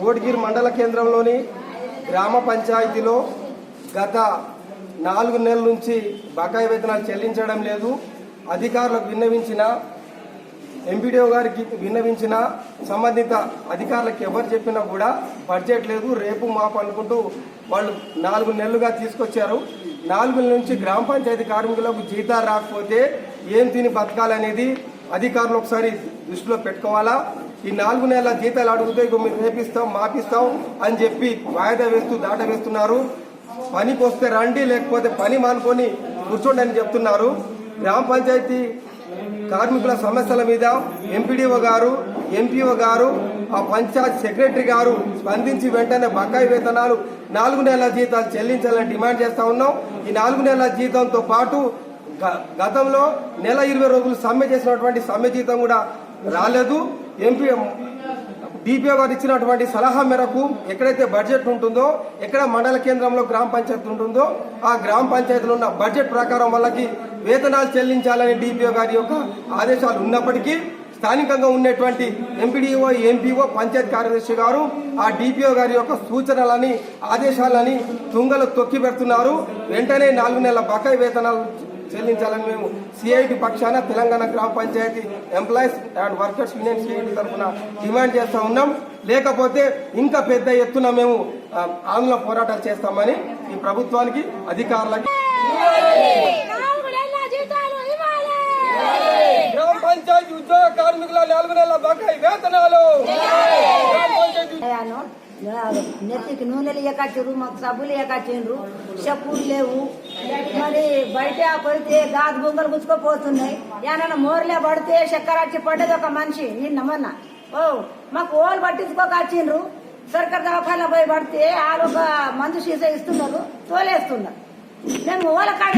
కోటగిరి మండల కేంద్రంలోని గ్రామ పంచాయతీలో గత నాలుగు నెలల నుంచి బకాయి వేతనాలు చెల్లించడం లేదు. అధికారులకు విన్నవించిన ఎంపీడీఓ గారికి విన్నవించిన సంబంధిత అధికారులకు ఎవరు చెప్పినా కూడా బడ్జెట్ లేదు. రేపు మాపు అనుకుంటూ వాళ్ళు నాలుగు నెలలుగా తీసుకొచ్చారు. నాలుగు నెలల నుంచి గ్రామ పంచాయతీ కార్మికులకు జీతాలు రాకపోతే ఏం తిని బతకాలనేది అధికారులు ఒకసారి దృష్టిలో పెట్టుకోవాలా? ఈ నాలుగు నెలల జీతాలు అడుగుతే ఇక మీరు రేపిస్తాం మాపిస్తాం అని చెప్పి వాయిదా వేస్తూ దాట వేస్తున్నారు. పనికి వస్తే రండి లేకపోతే పని మానుకొని కూర్చోండి అని చెప్తున్నారు. గ్రామ పంచాయతీ కార్మికుల సమస్యల మీద ఎంపీడీఓ గారు ఎంపీఓ గారు ఆ పంచాయత్ సెక్రటరీ గారు స్పందించి వెంటనే బకాయి వేతనాలు నాలుగు నెలల జీతాలు చెల్లించాలని డిమాండ్ చేస్తా ఉన్నాం. ఈ నాలుగు నెలల జీతంతో పాటు గ- గతంలో నెల ఇరవై రోజులు సమ్మె చేసినటువంటి సమ్మె జీతం కూడా రాలేదు. ఎంపీ డిపిఓ గారు ఇచ్చినటువంటి సలహా మేరకు ఎక్కడైతే బడ్జెట్ ఉంటుందో ఎక్కడ మండల కేంద్రంలో గ్రామ పంచాయతీ ఉంటుందో ఆ గ్రామ పంచాయతీలో ఉన్న బడ్జెట్ ప్రకారం వాళ్ళకి వేతనాలు చెల్లించాలని డిపిఓ గారి యొక్క ఆదేశాలు ఉన్నప్పటికీ స్థానికంగా ఉన్నటువంటి ఎంపీడీఓ ఎంపీఓ పంచాయత్ కార్యదర్శి గారు ఆ డిపిఓ గారి యొక్క సూచనలని ఆదేశాలని తుంగలు తొక్కి పెడుతున్నారు వెంటనే నాలుగు నెలల బకాయి వేతనాలు చెల్లించాలని మేము సిఐటి పక్షాన తెలంగాణ గ్రామ panchayat employees and workers union CIT తరఫున డిమాండ్ చేస్తా ఉన్నాం. లేకపోతే ఇంకా పెద్ద ఎత్తున మేము ఆందోళన పోరాటాలు చేస్తామని ఈ ప్రభుత్వానికి అధికారులకి. నాలుగు నెలల జీతాలు ఇవ్వాలి గ్రామ పంచాయతీ ఉద్యోగ కార్మికుల నాలుగు నెలల బకాయి వేతనాలు. గ్రామ పంచాయతీ అయ్యాను నెత్తికి నూనెలు ఎక్కచ్చారు మాకు సబ్బులు ఎక్కచ్చిండ్రు చెప్పులు లేవు. మరి బయట పడితే గాజు బొంగలు గుచ్చుకోపోతున్నాయి. ఏమన్నా మోర్లే పడితే చక్కెర వచ్చి పడ్డది ఒక మనిషి. నిన్న మొన్న ఓ మాకు ఓలు పట్టించుకోక వచ్చిండ్రు సర్కార్ దవాఖాన పోయి పడితే వాళ్ళు ఒక మందు సీసా ఇస్తున్నారు తోలేస్తున్నారు. మేము ఓల కాడ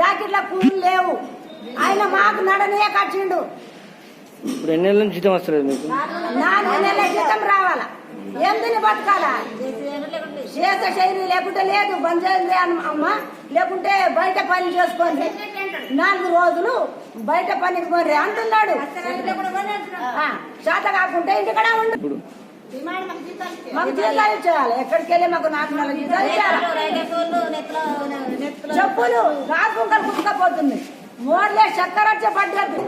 జాకెట్ల కూలు లేవు. ఆయన మాకు నడనే కచ్చిండు ఇప్పుడు ఎన్ని నెలల జీతం వస్తలేదు మీకు? నాలుగు నెలల జీతం రావాలా? బతకాలా? చేసే శైలి లేకుంటే లేదు. బంద్ అమ్మ. లేకుంటే బయట పని చేసుకోండి. నాలుగు రోజులు బయట పనికి మరి అంటున్నాడు. శాత కాకుండా ఇంటికడ ఉండు. మాకు జీతాలు ఇచ్చేయాలి. ఎక్కడికి వెళ్ళి మాకు నాకు నాలుగు జీతాలు ఇచ్చేయాలి. చెప్పులు రాకుండా కుక్కపోతుంది మోర్లే చక్కర వచ్చే పడ్డదు